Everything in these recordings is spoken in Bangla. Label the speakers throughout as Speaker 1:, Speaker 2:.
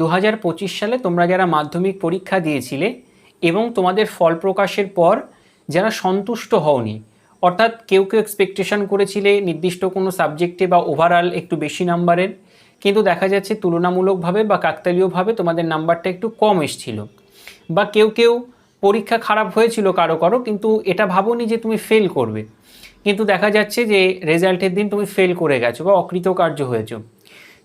Speaker 1: দু হাজার পঁচিশ সালে তোমরা যারা মাধ্যমিক পরীক্ষা দিয়েছিলে এবং তোমাদের ফল প্রকাশের পর যারা সন্তুষ্ট হওনি, অর্থাৎ কেউ কেউ এক্সপেকটেশন করেছিলে নির্দিষ্ট কোনো সাবজেক্টে বা ওভারঅল একটু বেশি নাম্বারের কিন্তু দেখা যাচ্ছে তুলনামূলকভাবে বা কাকতালীয়ভাবে তোমাদের নাম্বারটা একটু কম এসছিল। বা কেউ কেউ পরীক্ষা খারাপ হয়েছিল কারও কারও, কিন্তু এটা ভাবোনি যে তুমি ফেল করবে। কিন্তু দেখা যাচ্ছে যে রেজাল্টের দিন তুমি ফেল করে গেছো বা অকৃতকার্য হয়েছো।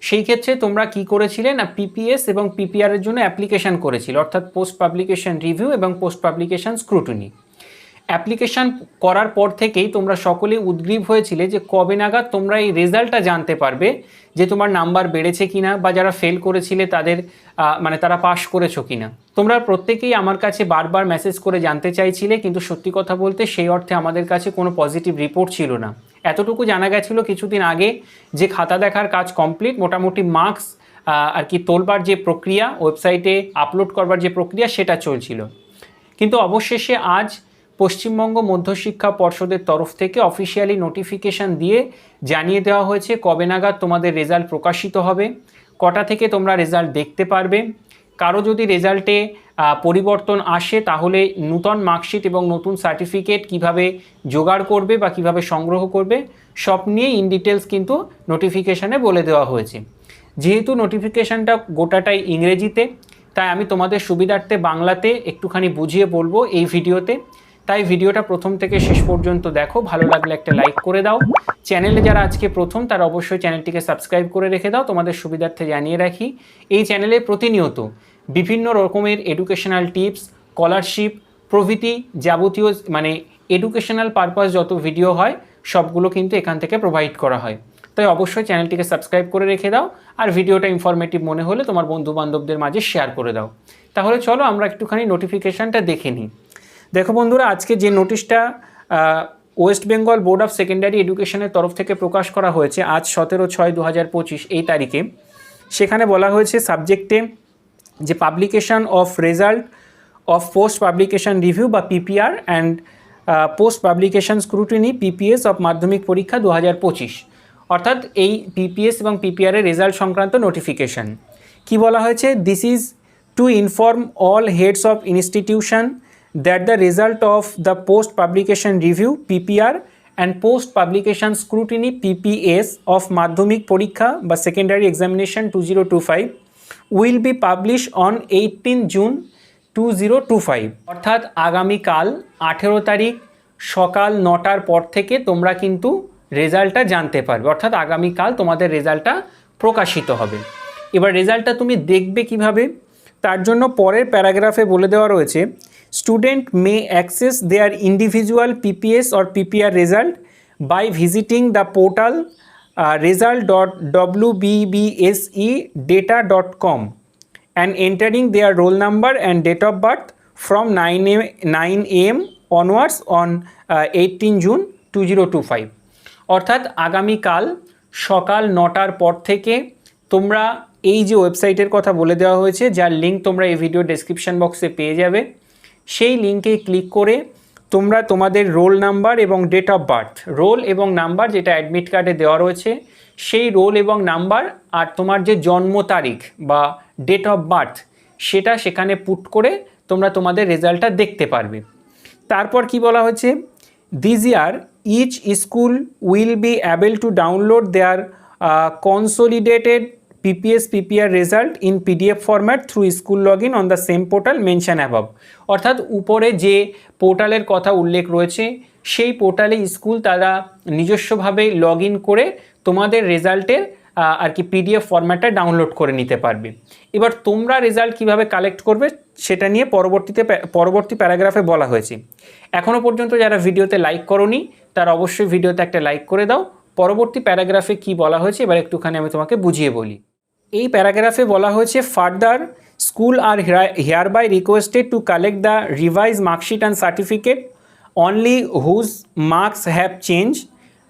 Speaker 1: সেই ক্ষেত্রে তোমরা কি করেছিলে না পিপিএস এবং পিপিআর এর জন্য অ্যাপ্লিকেশন করেছিলে? অর্থাৎ পোস্ট পাবলিকেশন রিভিউ এবং পোস্ট পাবলিকেশন স্ক্রুটনি অ্যাপ্লিকেশান করার পর থেকেই তোমরা সকলেই উদ্গ্রীব হয়েছিলে যে কবে নাগাদ তোমরা এই রেজাল্টটা জানতে পারবে যে তোমার নাম্বার বেড়েছে কিনা বা যারা ফেল করেছিলে তাদের মানে তারা পাশ করেছ কিনা। তোমরা প্রত্যেকেই আমার কাছে বারবার মেসেজ করে জানতে চাইছিলে, কিন্তু সত্যি কথা বলতে সেই অর্থে আমাদের কাছে কোনো পজিটিভ রিপোর্ট ছিল না। এতটুকু জানা গেছিল কিছুদিন আগে যে খাতা দেখার কাজ কমপ্লিট, মোটামুটি মার্কস আর কি তোলবার যে প্রক্রিয়া, ওয়েবসাইটে আপলোড করবার যে প্রক্রিয়া, সেটা চলছিল। কিন্তু অবশেষে আজ পশ্চিমবঙ্গ মধ্যশিক্ষা পর্ষদের তরফ থেকে অফিসিয়ালি নোটিফিকেশন দিয়ে জানিয়ে দেওয়া হয়েছে, কবে নাগাদ তোমাদের রেজাল্ট প্রকাশিত হবে। কটা থেকে তোমরা রেজাল্ট দেখতে পারবে? কারও যদি রেজাল্টে পরিবর্তন আসে, তাহলে নূতন মার্কশিট এবং নতুন সার্টিফিকেট কীভাবে জোগাড় করবে বা কীভাবে সংগ্রহ করবে, সব নিয়ে ইন ডিটেলস কিন্তু নোটিফিকেশানে বলে দেওয়া হয়েছে। যেহেতু নোটিফিকেশানটা গোটাটাই ইংরেজিতে, তাই আমি তোমাদের সুবিধার্থে বাংলাতে একটুখানি বুঝিয়ে বলব এই ভিডিওতে তাই ভিডিওটা প্রথম থেকে শেষ পর্যন্ত দেখো, ভালো লাগলে একটা লাইক করে দাও। চ্যানেলে যারা আজকে প্রথম, তারা অবশ্যই চ্যানেলটিকে সাবস্ক্রাইব করে রেখে দাও, তোমাদের সুবিধার্থে জানিয়ে রাখি। এই চ্যানেলে প্রতিনিয়ত বিভিন্ন রকমের এডুকেশনাল টিপস স্কলারশিপ প্রভৃতি যাবতীয় মানে এডুকেশনাল পারপাস যত ভিডিও হয়, সবগুলো কিন্তু এখান থেকে প্রোভাইড করা হয়। তাই অবশ্যই চ্যানেলটিকে সাবস্ক্রাইব করে রেখে দাও, আর ভিডিওটা ইনফরমেটিভ মনে হলে তোমার বন্ধু বান্ধবদের মাঝে শেয়ার করে দাও। তাহলে চলো আমরা একটুখানি নোটিফিকেশানটা দেখে নিই। দেখো বন্ধুরা, আজকে যে নোটিশটা West Bengal board of secondary এডুকেশনের তরফ থেকে প্রকাশ করা হয়েছে আজ সতেরো ছয় দু এই তারিখে, সেখানে বলা হয়েছে সাবজেক্টে যে publication of result of post publication review বা PPR and post publication scrutiny PPS of মাধ্যমিক পরীক্ষা দু হাজার পঁচিশ। অর্থাৎ এই পিপিএস এবং পিপিআর এর রেজাল্ট সংক্রান্ত নোটিফিকেশন কি বলা হয়েছে? This is to inform all heads of institution publication review PPR and post publication scrutiny PPS of মাধ্যমিক পরীক্ষা বা secondary examination two zero two five will be publish on eighteen June two zero two five অর্থাৎ আগামীকাল আঠেরো তারিখ সকাল নটার পর থেকে তোমরা কিন্তু রেজাল্টটা জানতে পারবে। অর্থাৎ আগামীকাল তোমাদের রেজাল্টটা প্রকাশিত হবে। এবার রেজাল্টটা তুমি দেখবে কীভাবে? তার জন্য পরের প্যারাগ্রাফে বলে দেওয়া রয়েছে individual PPS or PPR result by visiting the portal result dot W data dot com and entering their roll number and date of birth from 9 a, 9 am onwards on uh, 18 June two zero two five অর্থাৎ আগামীকাল সকাল নটার পর থেকে তোমরা এই যে ওয়েবসাইটের কথা বলে দেওয়া হয়েছে যার লিঙ্ক তোমরা এই ভিডিও ডেসক্রিপশন বক্সে পেয়ে যাবে। সেই লিঙ্কে ক্লিক করে তোমরা তোমাদের রোল নাম্বার এবং ডেট অফ বার্থ, রোল এবং নাম্বার যেটা অ্যাডমিট কার্ডে দেওয়া রয়েছে, সেই রোল এবং নাম্বার আর তোমার যে জন্ম তারিখ বা ডেট অফ বার্থ সেটা সেখানে পুট করে তোমরা তোমাদের রেজাল্টটা দেখতে পারবে। তারপর কি বলা হয়েছে? This year each school will be able to download their consolidated PPS PPR result in PDF format through school log in on the same portal mention above অর্থাৎ উপরে যে পোর্টালের কথা উল্লেখ রয়েছে, সেই পোর্টালে স্কুল তারা নিজস্বভাবে লগ ইন করে তোমাদের রেজাল্টের আর কি পিডিএফ ফরম্যাটটা ডাউনলোড করে নিতে পারবে। এবার তোমরা রেজাল্ট কীভাবে কালেক্ট করবে সেটা নিয়ে পরবর্তীতে পরবর্তী প্যারাগ্রাফে বলা হয়েছে। এখনও পর্যন্ত যারা ভিডিওতে লাইক করনি, তারা অবশ্যই ভিডিওতে একটা লাইক করে দাও। পরবর্তী প্যারাগ্রাফে কি বলা হয়েছে, এবার একটুখানি আমি তোমাকে বুঝিয়ে বলি। এই প্যারাগ্রাফে বলা হয়েছে further school are hereby requested to collect the revise marksheet and certificate only whose marks have change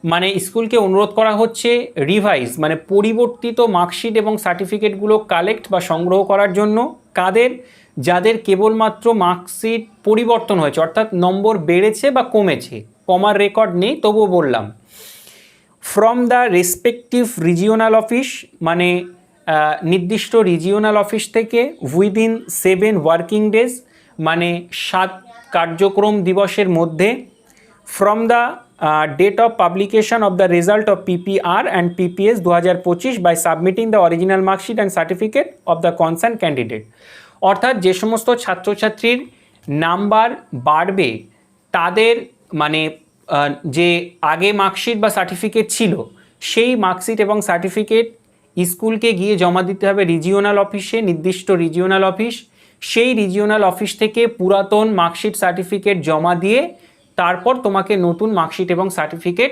Speaker 1: মানে স্কুলকে অনুরোধ করা হচ্ছে রিভাইজ মানে পরিবর্তিত মার্কশিট এবং সার্টিফিকেটগুলো কালেক্ট বা সংগ্রহ করার জন্য। কাদের? যাদের কেবলমাত্র মার্কশিট পরিবর্তন হয়েছে, অর্থাৎ নম্বর বেড়েছে বা কমেছে। কমার রেকর্ড নেই, তবুও বললাম। From the respective regional office মানে নির্দিষ্ট রিজিওনাল অফিস থেকে উইদিন সেভেন ওয়ার্কিং ডেজ মানে সাত কার্যক্রম দিবসের মধ্যে from the date of publication of the result of PPR and PPS দু হাজার পঁচিশ by submitting the original marksheet and certificate of the concern candidate অর্থাৎ যে সমস্ত ছাত্রছাত্রীর নাম্বার বাড়বে, তাদের মানে যে আগে মার্কশিট বা সার্টিফিকেট ছিল, সেই মার্কশিট এবং সার্টিফিকেট স্কুলকে গিয়ে জমা দিতে হবে রিজিওনাল অফিসে নির্দিষ্ট রিজিওনাল অফিস সেই রিজিওনাল অফিস থেকে পুরাতন মার্কশিট সার্টিফিকেট জমা দিয়ে তারপর তোমাকে নতুন মার্কশিট এবং সার্টিফিকেট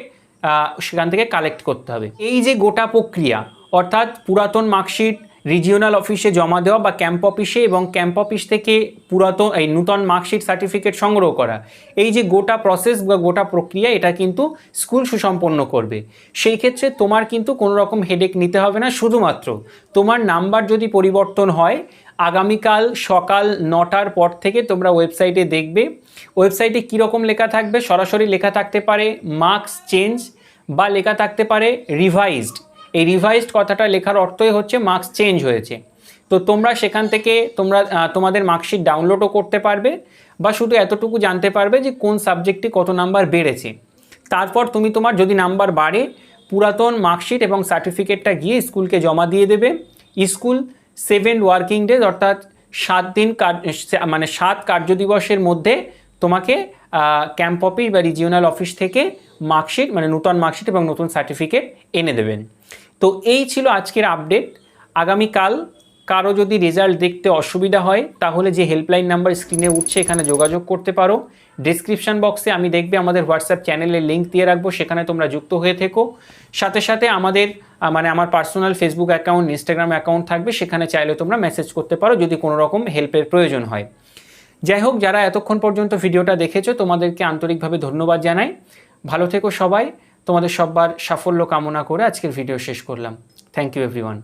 Speaker 1: সেখান থেকে কালেক্ট করতে হবে। এই যে গোটা প্রক্রিয়া, অর্থাৎ পুরাতন মার্কশিট রিজিওনাল অফিসে জমা দেওয়া বা ক্যাম্প অফিসে এবং ক্যাম্প অফিস থেকে পুরাতন এই নূতন মার্কশিট সার্টিফিকেট সংগ্রহ করা। এই যে গোটা প্রসেস বা গোটা প্রক্রিয়া, এটা কিন্তু স্কুল সুসম্পন্ন করবে। সেই ক্ষেত্রে তোমার কিন্তু কোনো রকম হেডেক নিতে হবে না, শুধুমাত্র তোমার নাম্বার যদি পরিবর্তন হয়, আগামীকাল সকাল নটার পর থেকে তোমরা ওয়েবসাইটে দেখবে। ওয়েবসাইটে কীরকম লেখা থাকবে? সরাসরি লেখা থাকতে পারে মার্কস চেঞ্জ বা লেখা থাকতে পারে রিভাইজড এই রিভাইজড কথাটা লেখার অর্থই হচ্ছে মার্কস চেঞ্জ হয়েছে। তো তোমরা সেখান থেকে তোমরা তোমাদের মার্কশিট ডাউনলোডও করতে পারবে বা শুধু এতটুকু জানতে পারবে যে কোন সাবজেক্টে কত নাম্বার বেড়েছে। তারপর তুমি তোমার যদি নাম্বার বাড়ে, পুরাতন মার্কশিট এবং সার্টিফিকেটটা গিয়ে স্কুলকে জমা দিয়ে দেবে। স্কুল সেভেন ওয়ার্কিং ডেজ অর্থাৎ সাত দিন মানে সাত কার্যদিবসের মধ্যে তোমাকে ক্যাম্প অফিস বা রিজিওনাল অফিস থেকে মার্কশিট মানে নতুন মার্কশিট এবং নতুন সার্টিফিকেট এনে দেবেন। তো এই ছিল আজকের আপডেট আগামীকাল কারও যদি রেজাল্ট দেখতে অসুবিধা হয়, তাহলে যে হেল্পলাইন নাম্বার স্ক্রিনে উঠছে, এখানে যোগাযোগ করতে পারো। ডিসক্রিপশন বক্সে আমি দেখবে আমাদের হোয়াটসঅ্যাপ চ্যানেলের লিঙ্ক দিয়ে রাখব, সেখানে তোমরা যুক্ত হয়ে থেকো। সাথে সাথে আমাদের মানে আমার personal Facebook account Instagram account থাকবে, সেখানে চাইলে তোমরা মেসেজ করতে পারো, যদি কোনো রকম হেল্পের প্রয়োজন হয়। যাই হোক, যারা এতক্ষণ পর্যন্ত ভিডিওটা দেখেছ, তোমাদেরকে আন্তরিকভাবে ধন্যবাদ জানাই। ভালো থেকো সবাই। তোমাদের সবার সাফল্য কামনা করে আজকের ভিডিও শেষ করলাম। Thank you everyone